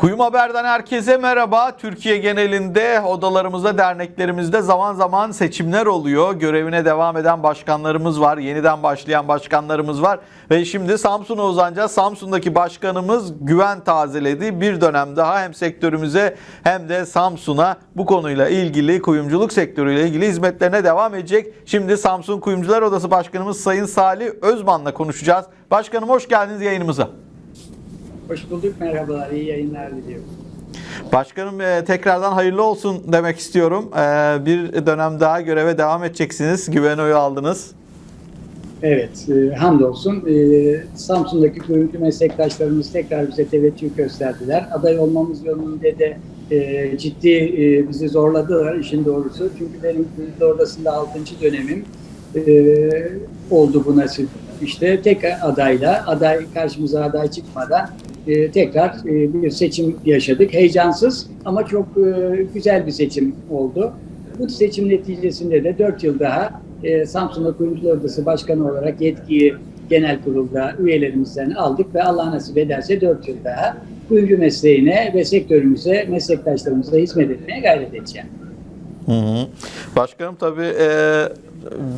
Kuyum Haber'den herkese merhaba. Türkiye genelinde odalarımızda, derneklerimizde zaman zaman seçimler oluyor. Görevine devam eden başkanlarımız var, yeniden başlayan başkanlarımız var. Ve şimdi Samsun'a uzanacağız. Samsun'daki başkanımız güven tazeledi. Bir dönem daha hem sektörümüze hem de Samsun'a bu konuyla ilgili, kuyumculuk sektörüyle ilgili hizmetlerine devam edecek. Şimdi Samsun Kuyumcular Odası Başkanımız Sayın Salih Özman'la konuşacağız. Başkanım hoş geldiniz yayınımıza. Hoş bulduk, merhabalar, iyi yayınlar diliyorum. Başkanım e, tekrardan hayırlı olsun demek istiyorum. E, bir dönem daha göreve devam edeceksiniz. Güven oyu aldınız. Evet, e, hamdolsun. E, Samsun'daki kuyumcu meslektaşlarımız tekrar bize teveccüh gösterdiler. Aday olmamız yönünde de e, ciddi e, bizi zorladılar işin doğrusu. Çünkü benim odasında 6. dönemim e, oldu bu nasip. İşte tek adayla, aday karşımıza aday çıkmadan e, tekrar e, bir seçim yaşadık. Heyecansız ama çok e, güzel bir seçim oldu. Bu seçim neticesinde de 4 yıl daha e, Samsun'da Kuyumcular Odası Başkanı olarak yetkiyi genel kurulda üyelerimizden aldık ve Allah nasip ederse 4 yıl daha kuyumcu mesleğine ve sektörümüze, meslektaşlarımıza hizmet etmeye gayret edeceğim. Hı hı. Başkanım tabii e,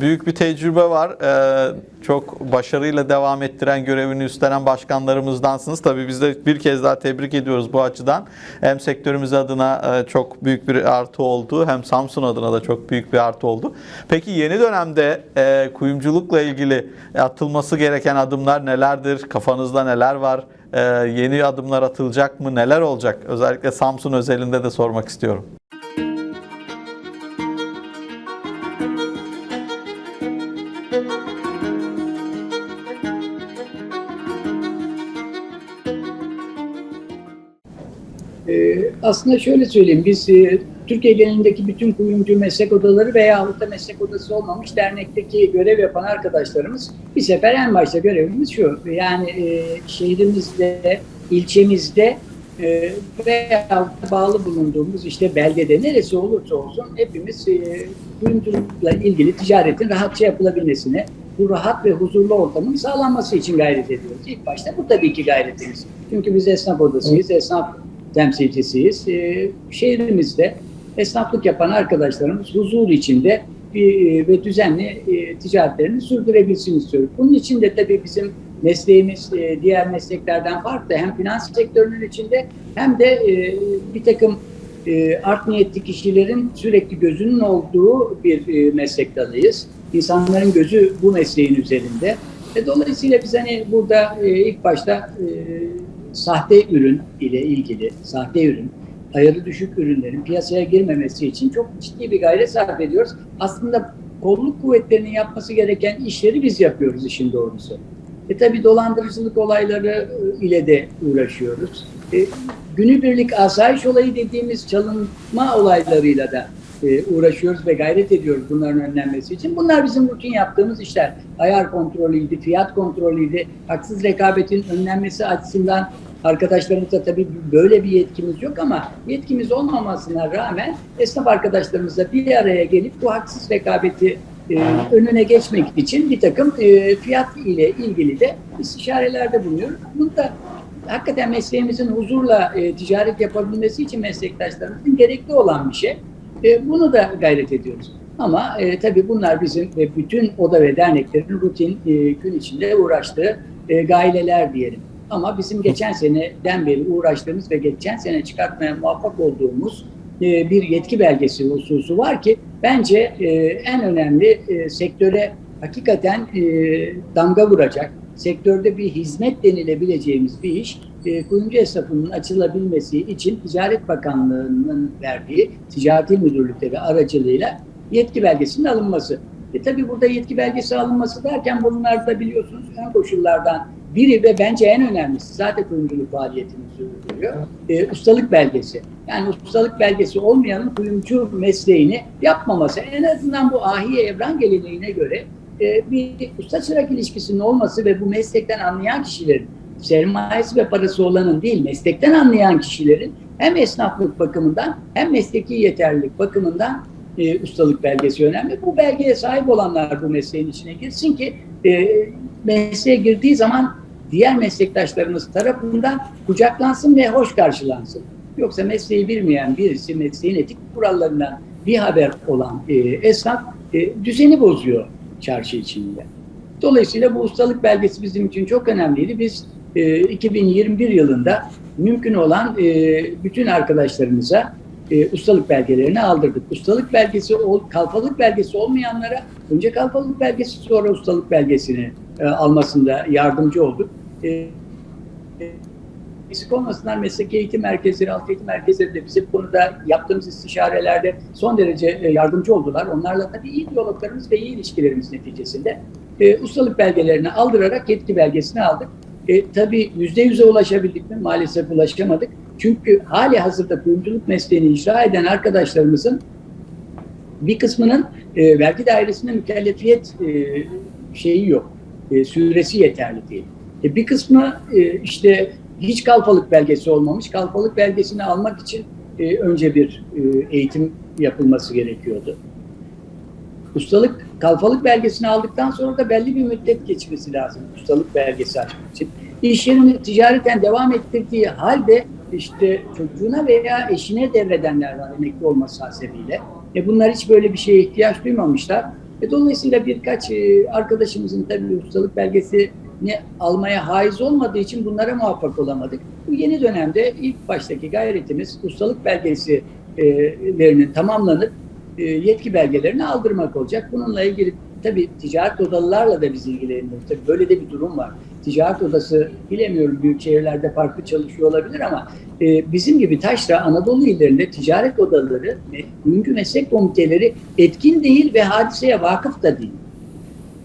büyük bir tecrübe var. E, çok başarıyla devam ettiren görevini üstlenen başkanlarımızdansınız. Tabii biz de bir kez daha tebrik ediyoruz bu açıdan. Hem sektörümüz adına e, çok büyük bir artı oldu hem Samsun adına da çok büyük bir artı oldu. Peki yeni dönemde e, kuyumculukla ilgili atılması gereken adımlar nelerdir? Kafanızda neler var? E, yeni adımlar atılacak mı? Neler olacak? Özellikle Samsun özelinde de sormak istiyorum. Aslında şöyle söyleyeyim, biz e, Türkiye genelindeki bütün kuyumcu meslek odaları veya da meslek odası olmamış dernekteki görev yapan arkadaşlarımız bir sefer en başta görevimiz şu, yani e, şehrimizde, ilçemizde e, veya bağlı bulunduğumuz işte beldede neresi olursa olsun hepimiz e, kuyumculukla ilgili ticaretin rahatça yapılabilmesine, bu rahat ve huzurlu ortamın sağlanması için gayret ediyoruz. İlk başta bu tabii ki gayretimiz. Çünkü biz esnaf odasıyız, esnaf temsilcisiyiz. E, şehrimizde esnaflık yapan arkadaşlarımız huzur içinde bir, ve düzenli e, ticaretlerini sürdürebilsin istiyoruz. Bunun için de tabii bizim mesleğimiz e, diğer mesleklerden farklı. Hem finans sektörünün içinde hem de e, bir takım e, art niyetli kişilerin sürekli gözünün olduğu bir e, meslek dalıyız. İnsanların gözü bu mesleğin üzerinde. Dolayısıyla biz hani burada e, ilk başta e, sahte ürün ile ilgili, sahte ürün, ayarı düşük ürünlerin piyasaya girmemesi için çok ciddi bir gayret sarf ediyoruz. Aslında kolluk kuvvetlerinin yapması gereken işleri biz yapıyoruz işin doğrusu. E tabi dolandırıcılık olayları e, ile de uğraşıyoruz. E, günübirlik asayiş olayı dediğimiz çalınma olaylarıyla da uğraşıyoruz ve gayret ediyoruz bunların önlenmesi için. Bunlar bizim rutin yaptığımız işler. Ayar kontrolüydü, fiyat kontrolüydü, haksız rekabetin önlenmesi açısından arkadaşlarımızda tabii böyle bir yetkimiz yok ama yetkimiz olmamasına rağmen esnaf arkadaşlarımızla bir araya gelip bu haksız rekabeti e, önüne geçmek için bir takım e, fiyat ile ilgili de istişarelerde bulunuyoruz. Bunu da hakikaten mesleğimizin huzurla e, ticaret yapabilmesi için meslektaşlarımızın gerekli olan bir şey. E, bunu da gayret ediyoruz. Ama e, tabii bunlar bizim ve bütün oda ve derneklerin rutin e, gün içinde uğraştığı e, gaileler diyelim. Ama bizim geçen seneden beri uğraştığımız ve geçen sene çıkartmaya muvaffak olduğumuz e, bir yetki belgesi hususu var ki bence e, en önemli e, sektöre hakikaten e, damga vuracak, sektörde bir hizmet denilebileceğimiz bir iş e, kuyumcu esnafının açılabilmesi için Ticaret Bakanlığı'nın verdiği Ticaret İl Müdürlükleri aracılığıyla yetki belgesinin alınması. E tabi burada yetki belgesi alınması derken bunlar da biliyorsunuz ön koşullardan biri ve bence en önemlisi zaten kuyumculuk faaliyetini sürdürüyor. E, ustalık belgesi. Yani ustalık belgesi olmayanın kuyumcu mesleğini yapmaması. En azından bu ahiye evran geleneğine göre e, bir usta çırak ilişkisinin olması ve bu meslekten anlayan kişilerin sermayesi ve parası olanın değil, meslekten anlayan kişilerin hem esnaflık bakımından hem mesleki yeterlilik bakımından e, ustalık belgesi önemli. Bu belgeye sahip olanlar bu mesleğin içine girsin ki e, mesleğe girdiği zaman diğer meslektaşlarımız tarafından kucaklansın ve hoş karşılansın. Yoksa mesleği bilmeyen birisi mesleğin etik kurallarından bir haber olan e, esnaf e, düzeni bozuyor çarşı içinde. Dolayısıyla bu ustalık belgesi bizim için çok önemliydi. Biz e, 2021 yılında mümkün olan e, bütün arkadaşlarımıza e, ustalık belgelerini aldırdık. Ustalık belgesi, ol, kalfalık belgesi olmayanlara önce kalfalık belgesi sonra ustalık belgesini e, almasında yardımcı olduk. E, eksik olmasınlar mesleki eğitim merkezleri, alt eğitim merkezleri de bize bu konuda yaptığımız istişarelerde son derece e, yardımcı oldular. Onlarla tabii iyi diyaloglarımız ve iyi ilişkilerimiz neticesinde e, ustalık belgelerini aldırarak yetki belgesini aldık. E, tabii yüzde yüze ulaşabildik mi? Maalesef ulaşamadık. Çünkü hali hazırda kuyumculuk mesleğini icra eden arkadaşlarımızın bir kısmının e, vergi dairesinde mükellefiyet e, şeyi yok. E, süresi yeterli değil. E, bir kısmı e, işte hiç kalfalık belgesi olmamış. Kalfalık belgesini almak için e, önce bir e, eğitim yapılması gerekiyordu. Ustalık, kalfalık belgesini aldıktan sonra da belli bir müddet geçmesi lazım ustalık belgesi açmak için. İş yerini ticareten devam ettirdiği halde işte çocuğuna veya eşine devredenler var emekli olması hasebiyle. E bunlar hiç böyle bir şeye ihtiyaç duymamışlar. E dolayısıyla birkaç e, arkadaşımızın tabii ustalık belgesini almaya haiz olmadığı için bunlara muvaffak olamadık. Bu yeni dönemde ilk baştaki gayretimiz ustalık belgesilerinin tamamlanıp e, yetki belgelerini aldırmak olacak. Bununla ilgili tabii ticaret odalarla da biz ilgileniyoruz. Tabii böyle de bir durum var. Ticaret odası bilemiyorum büyük şehirlerde farklı çalışıyor olabilir ama e, bizim gibi taşra Anadolu illerinde ticaret odaları ve meslek komiteleri etkin değil ve hadiseye vakıf da değil.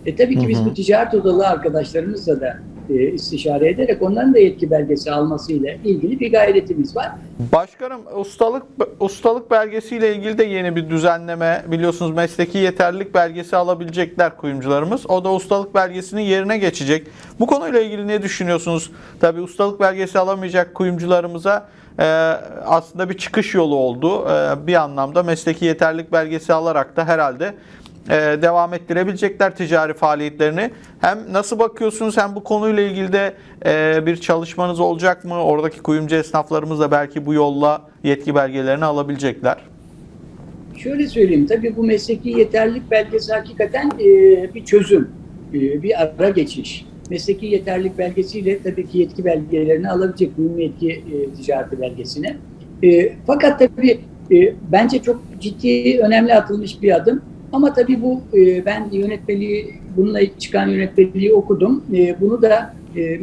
E tabii ki biz Hı bu ticaret odalı arkadaşlarımızla da e, istişare ederek onların da yetki belgesi almasıyla ilgili bir gayretimiz var. Başkanım ustalık ustalık belgesiyle ilgili de yeni bir düzenleme biliyorsunuz mesleki yeterlilik belgesi alabilecekler kuyumcularımız. O da ustalık belgesinin yerine geçecek. Bu konuyla ilgili ne düşünüyorsunuz? Tabii ustalık belgesi alamayacak kuyumcularımıza e, aslında bir çıkış yolu oldu. E, bir anlamda mesleki yeterlilik belgesi alarak da herhalde devam ettirebilecekler ticari faaliyetlerini. Hem nasıl bakıyorsunuz hem bu konuyla ilgili de e, bir çalışmanız olacak mı? Oradaki kuyumcu esnaflarımız da belki bu yolla yetki belgelerini alabilecekler. Şöyle söyleyeyim, tabii bu mesleki yeterlilik belgesi hakikaten e, bir çözüm, e, bir ara geçiş. Mesleki yeterlilik belgesiyle tabii ki yetki belgelerini alabilecek, kuyum yetki e, ticareti belgesini. E, fakat tabii e, bence çok ciddi, önemli atılmış bir adım. Ama tabii bu, e, ben yönetmeliği, bununla çıkan yönetmeliği okudum. E, bunu da e,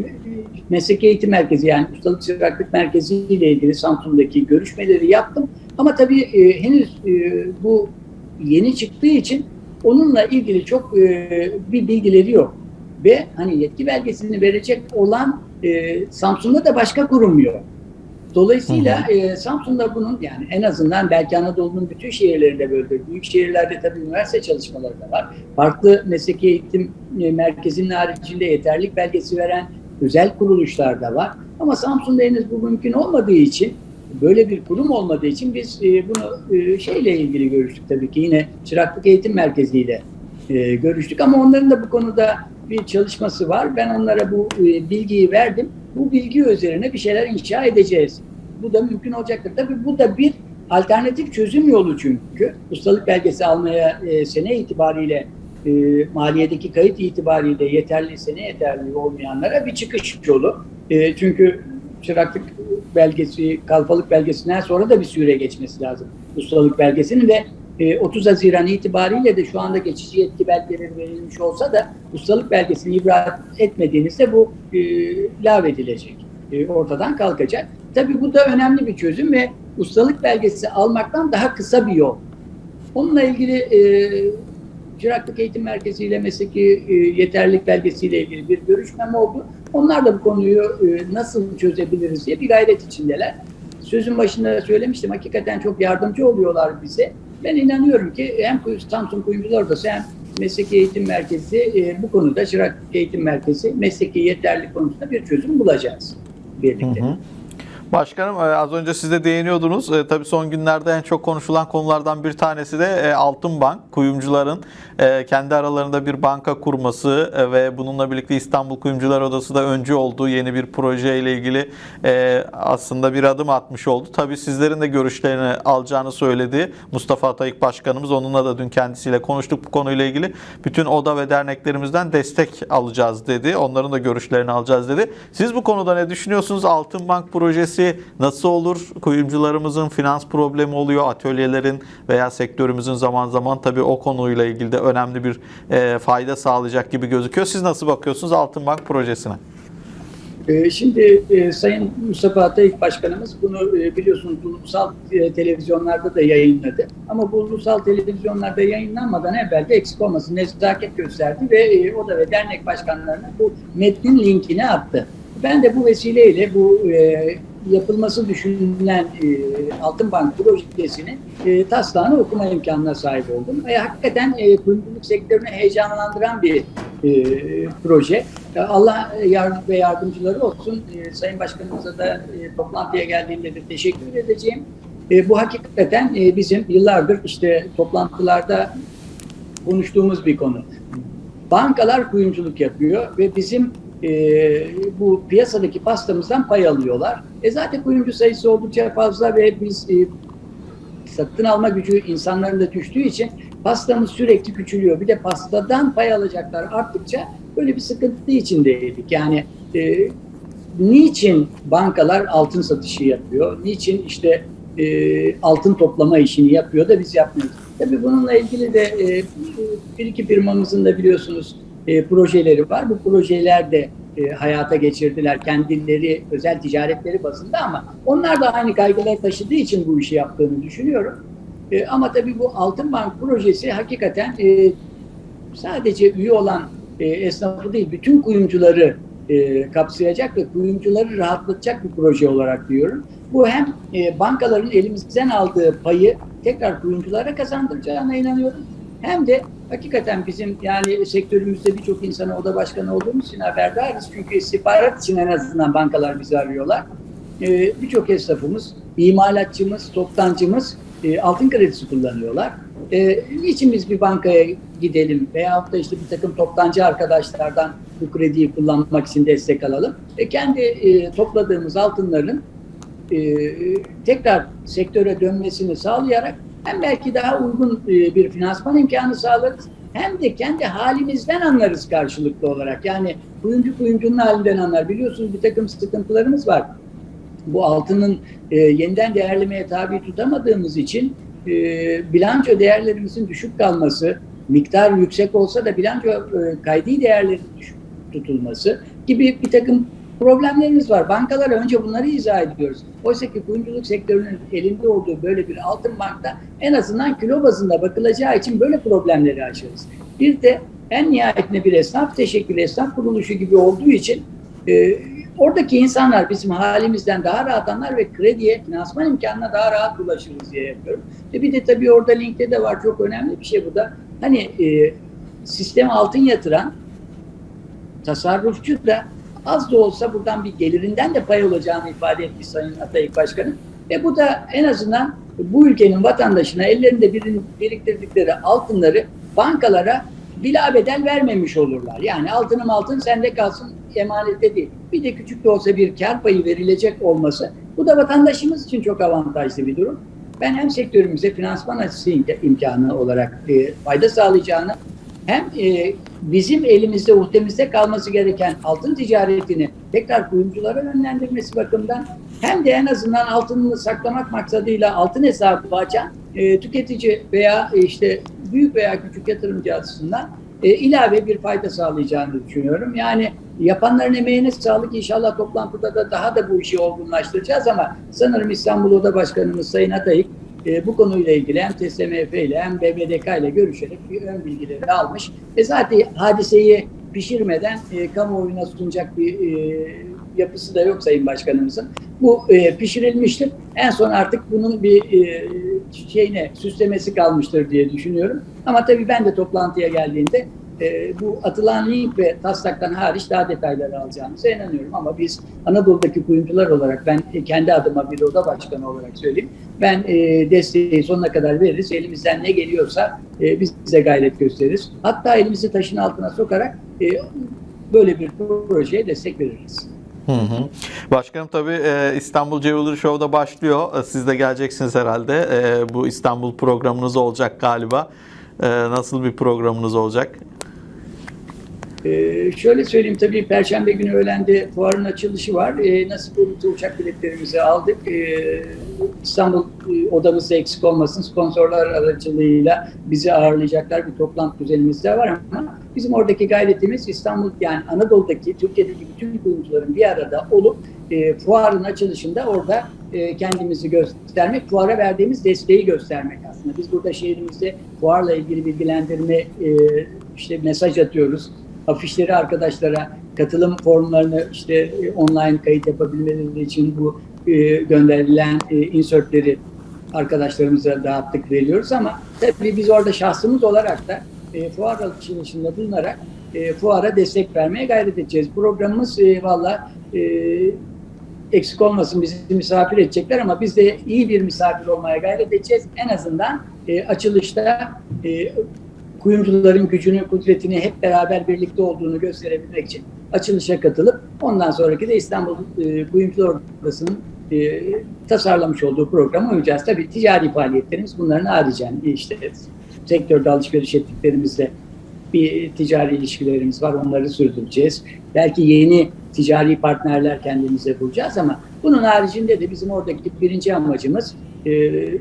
Mesleki Eğitim Merkezi yani Ustalık Çıraklık Merkezi ile ilgili Samsun'daki görüşmeleri yaptım. Ama tabii e, henüz e, bu yeni çıktığı için onunla ilgili çok e, bir bilgileri yok. Ve hani yetki belgesini verecek olan e, Samsun'da da başka kurum yok. Dolayısıyla e, Samsun'da bunun yani en azından belki Anadolu'nun bütün şehirlerinde böyledir. Büyük şehirlerde tabii üniversite çalışmaları da var. Farklı mesleki eğitim e, merkezinin haricinde yeterlik belgesi veren özel kuruluşlar da var. Ama Samsun'da henüz bu mümkün olmadığı için böyle bir kurum olmadığı için biz e, bunu e, şeyle ilgili görüştük tabii ki yine Çıraklık Eğitim Merkezi ile e, görüştük ama onların da bu konuda bir çalışması var. Ben onlara bu e, bilgiyi verdim. Bu bilgi üzerine bir şeyler inşa edeceğiz. Bu da mümkün olacaktır. Tabii bu da bir alternatif çözüm yolu çünkü. Ustalık belgesi almaya e, sene itibariyle e, maliyedeki kayıt itibariyle yeterli sene yeterli olmayanlara bir çıkış yolu. E, çünkü çıraklık belgesi, kalfalık belgesinden sonra da bir süre geçmesi lazım ustalık belgesinin ve e, 30 Haziran itibariyle de şu anda geçici yetki belgeleri verilmiş olsa da ustalık belgesini ibra etmediğinizde bu e, lağvedilecek, e, ortadan kalkacak. Tabii bu da önemli bir çözüm ve ustalık belgesi almaktan daha kısa bir yol. Onunla ilgili e, Çıraklık Eğitim Merkezi ile mesleki e, yeterlilik belgesiyle ilgili bir görüşmem oldu. Onlar da bu konuyu e, nasıl çözebiliriz diye bir gayret içindeler. Sözün başında söylemiştim, hakikaten çok yardımcı oluyorlar bize. Ben inanıyorum ki hem Samsun Kuyumcular Odası hem Mesleki Eğitim Merkezi e, bu konuda Çıraklık Eğitim Merkezi mesleki yeterlilik konusunda bir çözüm bulacağız birlikte. Hı hı. Başkanım e, az önce siz de değiniyordunuz. E, tabii son günlerde en çok konuşulan konulardan bir tanesi de e, Altın. Kuyumcuların e, kendi aralarında bir banka kurması e, ve bununla birlikte İstanbul Kuyumcular Odası da öncü olduğu yeni bir proje ile ilgili e, aslında bir adım atmış oldu. Tabii sizlerin de görüşlerini alacağını söyledi Mustafa Atayık Başkanımız. Onunla da dün kendisiyle konuştuk bu konuyla ilgili. Bütün oda ve derneklerimizden destek alacağız dedi. Onların da görüşlerini alacağız dedi. Siz bu konuda ne düşünüyorsunuz? Altın Bank projesi nasıl olur? Kuyumcularımızın finans problemi oluyor. Atölyelerin veya sektörümüzün zaman zaman tabii o konuyla ilgili de önemli bir e, fayda sağlayacak gibi gözüküyor. Siz nasıl bakıyorsunuz Altın Bank projesine? Ee, Şimdi e, Sayın Mustafa Atayık Başkanımız bunu e, biliyorsunuz ulusal e, televizyonlarda da yayınladı. Ama bu ulusal televizyonlarda yayınlanmadan evvel de eksik olmasın nezaket gösterdi ve e, oda ve dernek başkanlarına bu metnin linkini attı. Ben de bu vesileyle bu e, yapılması düşünülen e, Altın Bank projesinin e, taslağını okuma imkanına sahip oldum. Ve hakikaten e, kuyumculuk sektörünü heyecanlandıran bir e, proje. E, Allah yardım ve yardımcıları olsun. E, Sayın Başkanımıza da e, toplantıya geldiğinde de teşekkür edeceğim. E, bu hakikaten e, bizim yıllardır işte toplantılarda konuştuğumuz bir konu. Bankalar kuyumculuk yapıyor ve bizim e, bu piyasadaki pastamızdan pay alıyorlar. E zaten kuyumcu sayısı oldukça fazla ve biz e, satın alma gücü insanların da düştüğü için pastamız sürekli küçülüyor. Bir de pastadan pay alacaklar arttıkça böyle bir sıkıntı içindeydik. Yani e, niçin bankalar altın satışı yapıyor? Niçin işte e, altın toplama işini yapıyor da biz yapmıyoruz? Tabii bununla ilgili de e, bir iki firmamızın da biliyorsunuz e, projeleri var. Bu projeler de e, hayata geçirdiler. Kendileri özel ticaretleri bazında ama onlar da aynı kaygılar taşıdığı için bu işi yaptığını düşünüyorum. E, ama tabii bu Altın Bank projesi hakikaten e, sadece üye olan e, esnafı değil, bütün kuyumcuları e, kapsayacak ve kuyumcuları rahatlatacak bir proje olarak diyorum. Bu hem e, bankaların elimizden aldığı payı tekrar kuyumculara kazandıracağına inanıyorum. Hem de hakikaten bizim yani sektörümüzde birçok insana oda başkanı olduğumuz için haberdarız. Çünkü istihbarat için en azından bankalar bizi arıyorlar. E, birçok esnafımız, imalatçımız, toptancımız e, altın kredisi kullanıyorlar. E, niçin biz bir bankaya gidelim veyahut da işte bir takım toptancı arkadaşlardan bu krediyi kullanmak için destek alalım ve kendi e, topladığımız altınların e, tekrar sektöre dönmesini sağlayarak hem belki daha uygun e, bir finansman imkanı sağlarız hem de kendi halimizden anlarız karşılıklı olarak. Yani kuyumcu kuyumcunun halinden anlar. Biliyorsunuz bir takım sıkıntılarımız var. Bu altının e, yeniden değerlemeye tabi tutamadığımız için e, bilanço değerlerimizin düşük kalması, miktar yüksek olsa da bilanço e, kaydi değerlerin düşük tutulması gibi bir takım problemlerimiz var. Bankalara önce bunları izah ediyoruz. Oysa ki kuyumculuk sektörünün elinde olduğu böyle bir altın bankta en azından kilo bazında bakılacağı için böyle problemleri aşarız. Bir de en nihayetinde bir esnaf teşekkül esnaf kuruluşu gibi olduğu için e, oradaki insanlar bizim halimizden daha rahat anlar ve krediye, finansman imkanına daha rahat ulaşırız diye yapıyorum. E bir de tabii orada linkte de var çok önemli bir şey bu da. Hani e, sisteme altın yatıran tasarrufçu da az da olsa buradan bir gelirinden de pay olacağını ifade etmiş Sayın Atayık Başkanım. Ve bu da en azından bu ülkenin vatandaşına ellerinde birin, biriktirdikleri altınları bankalara bilabedel vermemiş olurlar. Yani altınım altın sende kalsın emanette değil. Bir de küçük de olsa bir kar payı verilecek olması bu da vatandaşımız için çok avantajlı bir durum. Ben hem sektörümüze finansman açısı imkanı olarak e, fayda sağlayacağını hem e, bizim elimizde, uhtemizde kalması gereken altın ticaretini tekrar kuyumculara yönlendirmesi bakımından hem de en azından altınını saklamak maksadıyla altın hesabı açan e, tüketici veya e, işte büyük veya küçük yatırımcı açısından e, ilave bir fayda sağlayacağını düşünüyorum. Yani yapanların emeğine sağlık inşallah toplantıda da daha da bu işi olgunlaştıracağız ama sanırım İstanbul Oda Başkanımız Sayın Atayık e, bu konuyla ilgili hem TSMF ile hem BBDK ile görüşerek bir ön bilgileri almış. E zaten hadiseyi pişirmeden e, kamuoyuna sunacak bir e, yapısı da yok Sayın Başkanımızın. Bu e, pişirilmiştir. En son artık bunun bir e, şeyine süslemesi kalmıştır diye düşünüyorum. Ama tabii ben de toplantıya geldiğinde e, bu atılan link ve taslaktan hariç daha detayları alacağımıza inanıyorum. Ama biz Anadolu'daki kuyumcular olarak ben kendi adıma bir oda başkanı olarak söyleyeyim. Ben e, desteği sonuna kadar veririz. Elimizden ne geliyorsa e, biz bize gayret gösteririz. Hatta elimizi taşın altına sokarak e, böyle bir projeye destek veririz. Hı hı. Başkanım tabii e, İstanbul Jewelry Show'da başlıyor. E, Siz de geleceksiniz herhalde. E, Bu İstanbul programınız olacak galiba. Nasıl bir programınız olacak? Ee, şöyle söyleyeyim tabii Perşembe günü öğlende fuarın açılışı var. Ee, nasip olursa uçak biletlerimizi aldık. Ee, İstanbul e, odamızda eksik olmasın. Sponsorlar aracılığıyla bizi ağırlayacaklar bir toplantı düzenimiz de var ama bizim oradaki gayretimiz İstanbul yani Anadolu'daki Türkiye'deki bütün kuyumcuların bir arada olup e, fuarın açılışında orada e, kendimizi göstermek, fuara verdiğimiz desteği göstermek aslında. Biz burada şehrimizde fuarla ilgili bilgilendirme e, işte mesaj atıyoruz afişleri arkadaşlara katılım formlarını işte e, online kayıt yapabilmeleri için bu e, gönderilen e, insertleri arkadaşlarımıza dağıttık veriyoruz ama tabii biz orada şahsımız olarak da e, fuar açılışında bulunarak e, fuara destek vermeye gayret edeceğiz. Programımız e, valla e, eksik olmasın bizi misafir edecekler ama biz de iyi bir misafir olmaya gayret edeceğiz. En azından e, açılışta e, kuyumcuların gücünü, kudretini hep beraber birlikte olduğunu gösterebilmek için açılışa katılıp ondan sonraki de İstanbul e, Kuyumcular Odası'nın e, tasarlamış olduğu programa uyacağız. Tabii ticari faaliyetlerimiz bunların haricen işte sektörde alışveriş ettiklerimizle bir ticari ilişkilerimiz var. Onları sürdüreceğiz. Belki yeni ticari partnerler kendimize bulacağız ama bunun haricinde de bizim oradaki birinci amacımız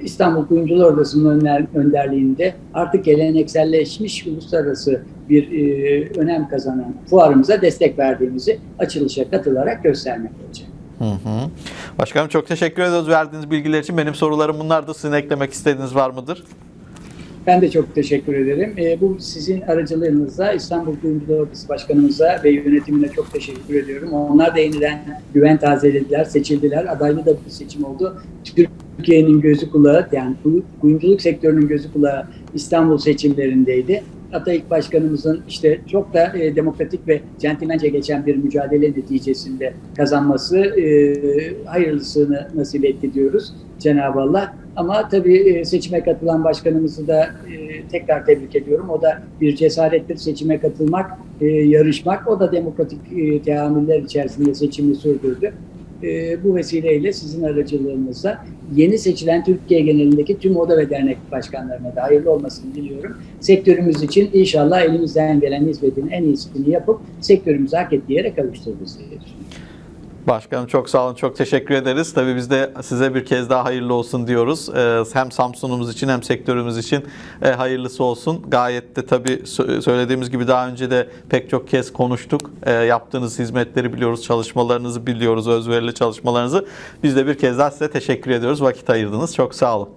İstanbul Kuyumcular Odası'nın önderliğinde artık gelenekselleşmiş uluslararası bir e, önem kazanan fuarımıza destek verdiğimizi açılışa katılarak göstermek olacak. Hı hı. Başkanım çok teşekkür ediyoruz verdiğiniz bilgiler için. Benim sorularım bunlardı. Sizin eklemek istediğiniz var mıdır? Ben de çok teşekkür ederim. E, bu sizin aracılığınızla İstanbul Kuyumcular Odası Başkanımıza ve yönetimine çok teşekkür ediyorum. Onlar da yeniden güven tazelediler, seçildiler. Adaylı da bir seçim oldu. Türkiye'nin gözü kulağı, yani kuy- kuyumculuk sektörünün gözü kulağı İstanbul seçimlerindeydi. Atayık Başkanımızın işte çok da e, demokratik ve centilmence geçen bir mücadele neticesinde kazanması e, hayırlısını nasip etti diyoruz Cenab-ı Allah. Ama tabii e, seçime katılan başkanımızı da e, tekrar tebrik ediyorum. O da bir cesarettir seçime katılmak, e, yarışmak. O da demokratik e, teamüller içerisinde seçimi sürdürdü. E, bu vesileyle sizin aracılığınızla yeni seçilen Türkiye genelindeki tüm oda ve dernek başkanlarına da hayırlı olmasını diliyorum. Sektörümüz için inşallah elimizden gelen hizmetin en iyisini yapıp sektörümüzü hak ettiği yere kavuştururuz düşünüyorum. Başkanım çok sağ olun, çok teşekkür ederiz. Tabii biz de size bir kez daha hayırlı olsun diyoruz. Ee, Hem Samsun'umuz için hem sektörümüz için e, hayırlısı olsun. Gayet de tabii sö- söylediğimiz gibi daha önce de pek çok kez konuştuk. Ee, Yaptığınız hizmetleri biliyoruz, çalışmalarınızı biliyoruz, özverili çalışmalarınızı. Biz de bir kez daha size teşekkür ediyoruz. Vakit ayırdınız. Çok sağ olun.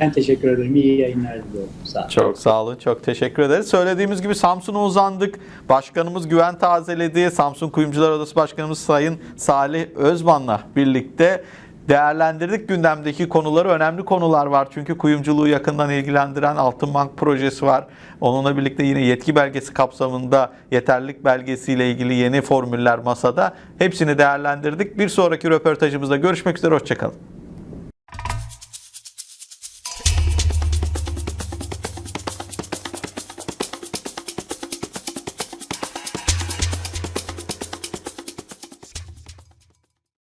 Ben teşekkür ederim. İyi yayınlar diliyorum. Sağ olun. Çok sağ olun. Çok teşekkür ederiz. Söylediğimiz gibi Samsun'a uzandık. Başkanımız güven tazeledi. Samsun Kuyumcular Odası Başkanımız Sayın Salih Özman'la birlikte değerlendirdik gündemdeki konuları. Önemli konular var çünkü kuyumculuğu yakından ilgilendiren Altın Bank projesi var. Onunla birlikte yine yetki belgesi kapsamında yeterlilik belgesiyle ilgili yeni formüller masada. Hepsini değerlendirdik. Bir sonraki röportajımızda görüşmek üzere. Hoşçakalın.